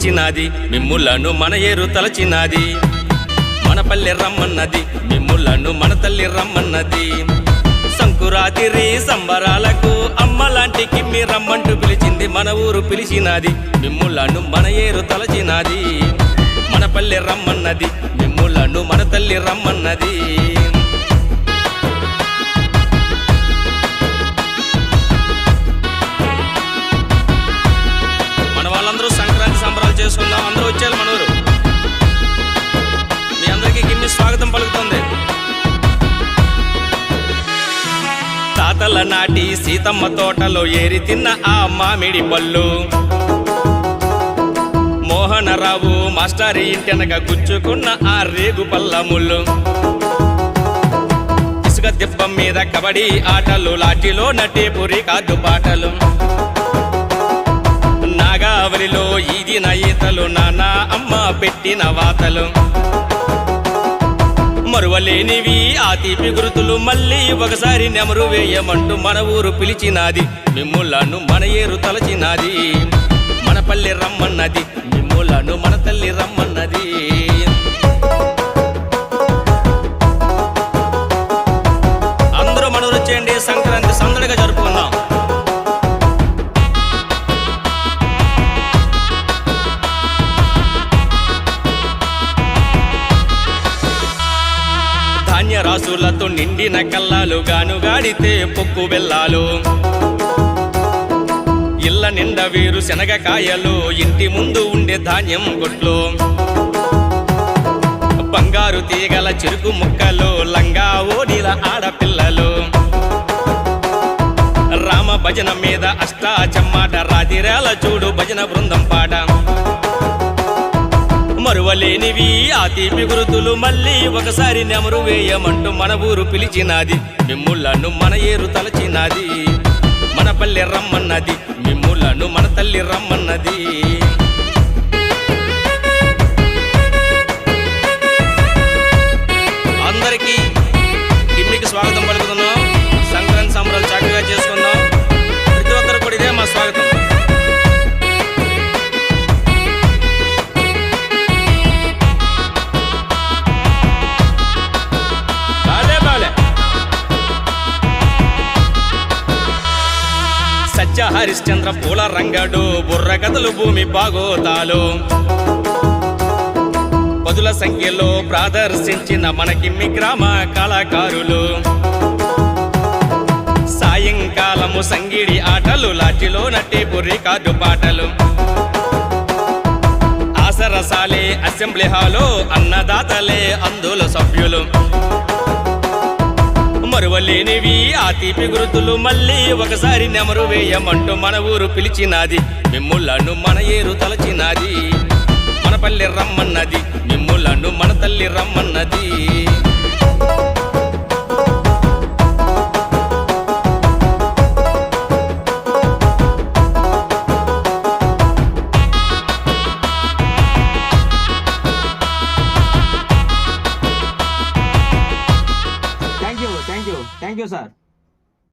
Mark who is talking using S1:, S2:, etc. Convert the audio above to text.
S1: పిలిచినాది మిమ్ములను మన ఏరు తలచినాది. మన పల్లె రమ్మన్నది మిమ్ములను మన తల్లి రమ్మన్నది. సంకురాతిరి సంబరాలకు అమ్మలాంటి కిమ్మి రమ్మంటూ పిలిచింది మన ఊరు పిలిచినాది మిమ్ములను మన ఏరు తలచినాది. మన పల్లె రమ్మన్నది మిమ్ములను మన తల్లి రమ్మన్నది. స్వాగతం పలుకుతుంది. తాతల నాటి సీతమ్మ తోటలో ఏరి తిన్న ఆ మామిడి పళ్ళు. మోహనరావు మాస్టారి ఇంటెనక గుచ్చుకున్న ఆ రేగు పల్లములు ఇసుక దిబ్బం మీద కబడ్డీ ఆటలు లాఠీలో నటేపురి కాదు పాటలు. నాగావలిలో ఈదిన ఈతలు నానా అమ్మ పెట్టిన వాతలు. మరువలేనివి. ఆ తీపి గురుతులు మళ్ళీ ఒకసారి నెమరు వేయమంటూ మన ఊరు పిలిచినాది. మిమ్ములను మన ఏరు తలచినాది. మన పల్లె రమ్మన్నది. మిమ్ములను మన తల్లి రమ్మన్నది. అందరూ మన వచ్చేయండి సంక్రాంతి సందడిగా జరుపుకుందాం. ధాన్య రాసులతో నిండిన కల్లాలు గాను గాడితే పొక్కు బెల్లాలు ఇళ్ళ నిండా వీరు శనగకాయలు ఇంటి ముందు ఉండే ధాన్యం గొట్లు. బంగారు తీగల చెరుకు ముక్కలు లంగా ఓడిల ఆడపిల్లలు. రామ భజన మీద అష్టా చెమ్మాట రాతిరేల చూడు భజన బృందం పాట. మరువలేనివి. ఆ తీపి గురుతులు మళ్ళీ ఒకసారి నెమరు వేయమంటూ మన ఊరు పిలిచినాది. మిమ్ములను మన ఏరు తలచినాది. మన పల్లె రమ్మన్నది. మిమ్ములను మన తల్లి రమ్మన్నది. హరిశ్చంద్ర పూల రంగడు బుర్ర కథలు భూమి బాగోతాలు. పదుల సంఖ్యలో ప్రదర్శించిన మనకిమ్మి గ్రామ కళాకారులు. సాయంకాలము సంగిడి ఆటలు లాటిలో నట్టి బుర్రి కాదు పాటలు. ఆసరసాలే అసెంబ్లీ హాలో అన్నదాతలే అందులో సభ్యులు. మరువలేనివి. ఆ తీపి గురుతులు మళ్ళీ ఒకసారి నెమరు వేయమంటూ మన ఊరు పిలిచినాది. మిమ్ములను మన ఏరు తలచినాది. మన పల్లె రమ్మన్నది. మిమ్ములను మన తల్లి రమ్మన్నది.
S2: Algözer.